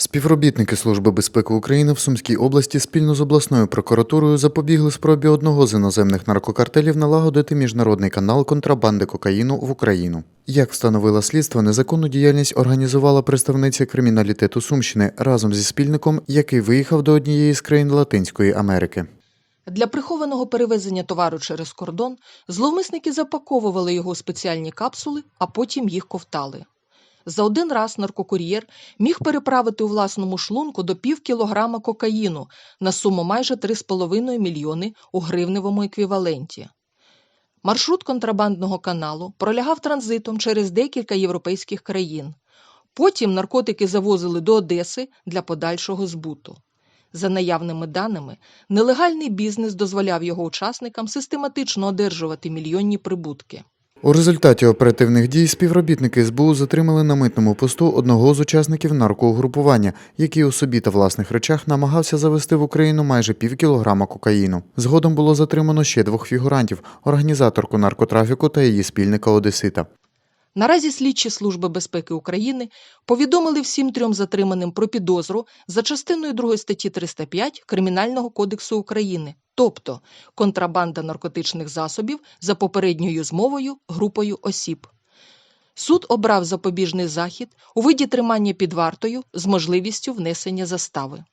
Співробітники Служби безпеки України в Сумській області спільно з обласною прокуратурою запобігли спробі одного з іноземних наркокартелів налагодити міжнародний канал контрабанди кокаїну в Україну. Як встановило слідство, незаконну діяльність організувала представниця криміналітету Сумщини разом зі спільником, який виїхав до однієї з країн Латинської Америки. Для прихованого перевезення товару через кордон зловмисники запаковували його у спеціальні капсули, а потім їх ковтали. За один раз наркокур'єр міг переправити у власному шлунку до пів кілограма кокаїну на суму майже 3,5 мільйони у гривневому еквіваленті. Маршрут контрабандного каналу пролягав транзитом через декілька європейських країн. Потім наркотики завозили до Одеси для подальшого збуту. За наявними даними, нелегальний бізнес дозволяв його учасникам систематично одержувати мільйонні прибутки. У результаті оперативних дій співробітники СБУ затримали на митному посту одного з учасників наркоугрупування, який у собі та власних речах намагався завести в Україну майже пів кілограма кокаїну. Згодом було затримано ще двох фігурантів: організаторку наркотрафіку та її спільника Одесита. Наразі слідчі Служби безпеки України повідомили всім трьом затриманим про підозру за частиною 2 статті 305 Кримінального кодексу України, тобто контрабанда наркотичних засобів за попередньою змовою групою осіб. Суд обрав запобіжний захід у виді тримання під вартою з можливістю внесення застави.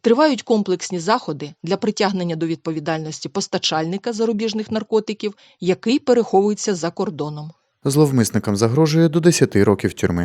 Тривають комплексні заходи для притягнення до відповідальності постачальника зарубіжних наркотиків, який переховується за кордоном. Зловмисникам загрожує до 10 років тюрми.